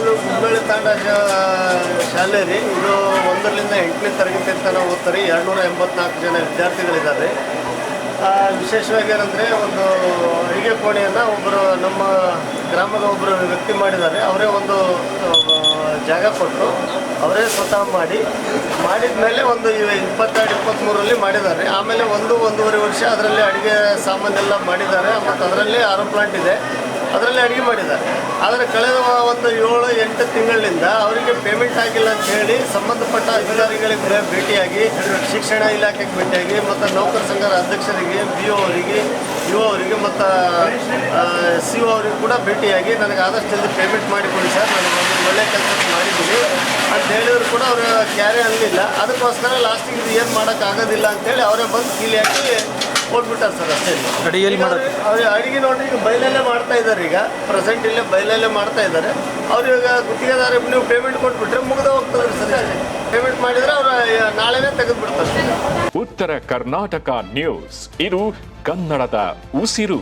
ಇದು ಕುಂಬಳಿ ತಾಂಡ ಶಾಲೆ ರೀ. ಇದು ಒಂದರಿಂದ ಎಂಟನೇ ತರಗತಿ ತನಕ ಓದ್ತಾರೆ. ಎರಡುನೂರ ಎಂಬತ್ನಾಲ್ಕು ಜನ ವಿದ್ಯಾರ್ಥಿಗಳಿದ್ದಾರೆ. ವಿಶೇಷವಾಗಿ ಏನಂದರೆ ಒಂದು ಅಡುಗೆ ಕೋಣೆಯನ್ನು ಒಬ್ಬರು ನಮ್ಮ ಗ್ರಾಮದ ಒಬ್ಬರು ವ್ಯಕ್ತಿ ಮಾಡಿದ್ದಾರೆ. ಅವರೇ ಒಂದು ಜಾಗ ಕೊಟ್ಟರು. ಅವರೇ ಸ್ವತಃ ಮಾಡಿ, ಮಾಡಿದ ಮೇಲೆ ಒಂದು ಇಪ್ಪತ್ತೆರಡು ಇಪ್ಪತ್ತ್ಮೂರರಲ್ಲಿ ಮಾಡಿದ್ದಾರೆ. ಆಮೇಲೆ ಒಂದು, ಒಂದೂವರೆ ವರ್ಷ ಅದರಲ್ಲಿ ಅಡುಗೆ ಸಾಮಾನೆಲ್ಲ ಮಾಡಿದ್ದಾರೆ. ಮತ್ತು ಅದರಲ್ಲಿ ಆರೋ ಪ್ಲಾಂಟ್ ಇದೆ. ಅದರಲ್ಲಿ ಅಡುಗೆ ಮಾಡಿದ್ದಾರೆ. ಆದರೆ ಕಳೆದ ಒಂದು ಏಳು, ಎಂಟು ತಿಂಗಳಿನಿಂದ ಅವರಿಗೆ ಪೇಮೆಂಟ್ ಆಗಿಲ್ಲ ಅಂತ ಹೇಳಿ ಸಂಬಂಧಪಟ್ಟ ಅಧಿಕಾರಿಗಳಿಗೆ ಭೇಟಿಯಾಗಿ, ಶಿಕ್ಷಣ ಇಲಾಖೆಗೆ ಭೇಟಿಯಾಗಿ, ಮತ್ತು ನೌಕರ ಸಂಘದ ಅಧ್ಯಕ್ಷರಿಗೆ ಬಿ ಒ ಅವರಿಗೆ ಯು ಅವರಿಗೆ, ಮತ್ತು ಸಿ ಒ ಅವರಿಗೆ ಕೂಡ ಭೇಟಿಯಾಗಿ ನನಗೆ ಆದಷ್ಟು ಜಲ್ದಿ ಪೇಮೆಂಟ್ ಮಾಡಿಕೊಡಿ ಸರ್. ನನಗೆ ಒಂದು ಒಳ್ಳೆ ಕೆಲಸ ಮಾಡಿದ್ದೀನಿ ಅಂತ ಹೇಳಿದ್ರು ಕೂಡ ಅವರು ಕ್ಯಾರೆ ಅನ್ನಲಿಲ್ಲ ಅದಕ್ಕೋಸ್ಕರ ಲಾಸ್ಟಿಗೆ ಇದು ಏನು ಮಾಡೋಕ್ಕಾಗೋದಿಲ್ಲ ಅಂತೇಳಿ ಅವರೇ ಬಂದು ಕೀಲಿ ಹಾಕಿ ಕೊಟ್ಬಿಟ್ಟಾರೆ ಸರ್ ಅಷ್ಟೇ ಅಡಿಗೆಯಲ್ಲಿ ಮಾಡೋದು. ಅವ್ರಿಗೆ ಅಡಿಗೆ ನೋಡ್ರಿ ಈಗ ಬೈಲಲ್ಲೇ ಮಾಡ್ತಾ ಇದ್ದಾರೆ ಈಗ ಪ್ರೆಸೆಂಟ್ ಇಲ್ಲೇ ಬೈಲಲ್ಲೇ ಮಾಡ್ತಾ ಇದ್ದಾರೆ. ಅವ್ರು ಇವಾಗ ಗುತ್ತಿಗೆದಾರ ನೀವು ಪೇಮೆಂಟ್ ಕೊಟ್ಬಿಟ್ರೆ ಮುಗಿದ ಹೋಗ್ತದ್ರಿ ಸರ್ ಪೇಮೆಂಟ್ ಮಾಡಿದ್ರೆ ಅವ್ರು ನಾಳೆನೇ ತೆಗೆದು ಬಿಡ್ತಾರೆ ಉತ್ತರ ಕರ್ನಾಟಕ ನ್ಯೂಸ್. ಇದು ಕನ್ನಡದ ಉಸಿರು.